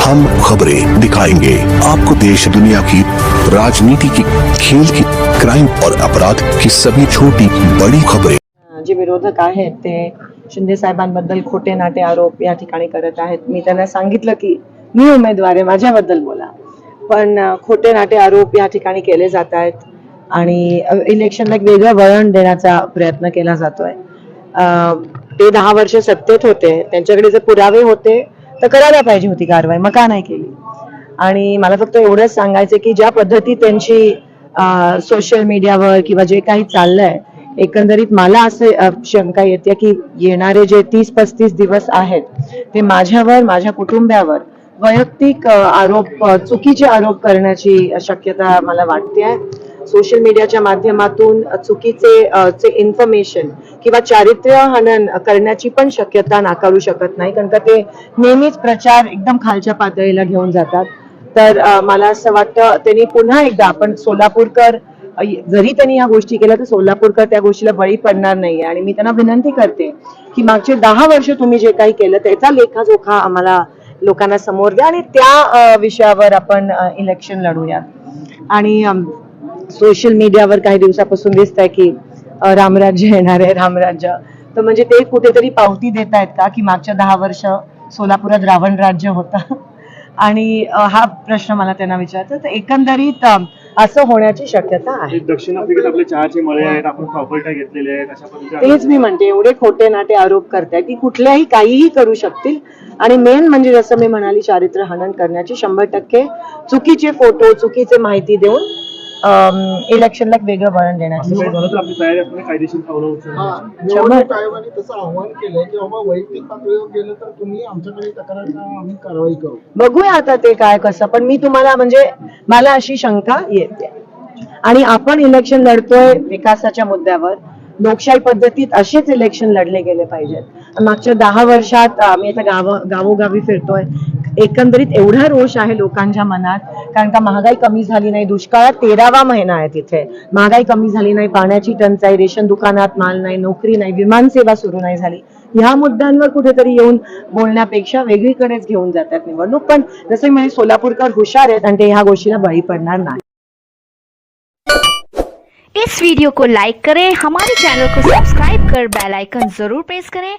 हम खबरें दिखाएंगे। आपको देश दुनिया की राजनीति की खेल की क्राइम और अपराध की सभी छोटी बड़ी खबरें। जे विरोधक आहेत ते शिंदे साहेबांबद्दल खोटे नाटे आरोप या ठिकाणी करत आहेत. मी त्यांना सांगितलं की मी उमेदवार आहे माझ्याबद्दल बोला. पण खोटे नाटे आरोप या ठिकाणी केले जात आहेत आणि इलेक्शनला एक वेगळं वळण देण्याचा प्रयत्न केला जातोय. ते दहा वर्ष सत्तेत होते. त्यांच्याकडे जे पुरावे होते तर करायला पाहिजे होती कारवाई मग का नाही केली? आणि मला फक्त एवढंच सांगायचं की ज्या पद्धती त्यांची सोशल मीडियावर किंवा जे काही चाललंय एकंदरीत मला असे शंका येते की येणारे जे तीस पस्तीस दिवस आहेत ते माझ्यावर माझ्या कुटुंबावर वैयक्तिक आरोप चुकीचे आरोप करण्याची शक्यता मला वाटते आहे सोशल मीडियाच्या माध्यमातून चुकीचे चे इन्फॉर्मेशन किंवा चारित्र्य हनन करण्याची पण शक्यता नाकारू शकत नाही कारण का ते नेहमीच प्रचार एकदम खालच्या पातळीला घेऊन जातात. तर मला असं वाटतं त्यांनी पुन्हा एकदा आपण सोलापूरकर जरी त्यांनी या गोष्टी केल्या तर सोलापूरकर त्या गोष्टीला बळी पडणार नाहीये. आणि मी त्यांना विनंती करते की मागचे दहा वर्ष तुम्ही जे काही केलं त्याचा लेखाजोखा आम्हाला लोकांना समोर द्या आणि त्या विषयावर आपण इलेक्शन लढूया. आणि सोशल मीडियावर काही दिवसापासून दिसत आहे की रामराज्य येणार आहे रामराज्य. तर म्हणजे ते कुठेतरी पावती देत आहेत का की मागच्या दहा वर्ष सोलापुरात रावण राज्य होतं? आणि हा प्रश्न मला त्यांना विचारतो. तर एकंदरीत असं होण्याची शक्यता आहे. हे दक्षिण आफ्रिकेत आपले चहाचे मळे आहेत आपण प्रॉपर्ट्या घेतलेल्या आहेत तेच मी म्हणते एवढे खोटे नाटे आरोप करताय की कुठल्याही काहीही करू शकतील. आणि मेन म्हणजे जसं मी म्हणाली चारित्र्य हनन करण्याची शंभर टक्के चुकीचे फोटो चुकीचे माहिती देऊन इलेक्शनला एक वेगळं वळण देण्याची काही झालं तर आपली तयारी असणे कायदेशीर पावलं उचलण्याची. निवडणूक आयोगाने तसं आव्हान केलंय की बाबा वैयक्तिक पातळीवर गेलं तर तुम्ही आमच्याकडे तक्रार करा आम्ही कारवाई करू? बघूया आता ते काय कसं पण मी तुम्हाला म्हणजे मला अशी शंका येते. आणि आपण इलेक्शन लढतोय विकासाच्या मुद्द्यावर लोकशाही पद्धतीत असेच इलेक्शन लढले गेले पाहिजेत. मागच्या दहा वर्षात आम्ही आता गाव गावोगावी फिरतोय. एकंदरीत एवढा रोष आहे लोकांच्या मनात कारण का महागाई कमी झाली नाही दुष्काळात तेरावा महिना आहे तिथे. महागाई कमी झाली नाही पाण्याची टंचाई रेशन दुकानात माल नाही नोकरी नाही विमान सेवा सुरू नाही झाली. ह्या मुद्द्यांवर कुठेतरी येऊन बोलण्यापेक्षा वेगळीकडेच घेऊन जातात निवडणूक. पण जसं म्हणजे सोलापूरकर हुशार आहेत आणि ते ह्या गोष्टीला बळी पडणार नाही. इस वीडियो को लाइक करें हमारे चैनल को सब्सक्राइब कर बेल आइकन जरूर प्रेस करें।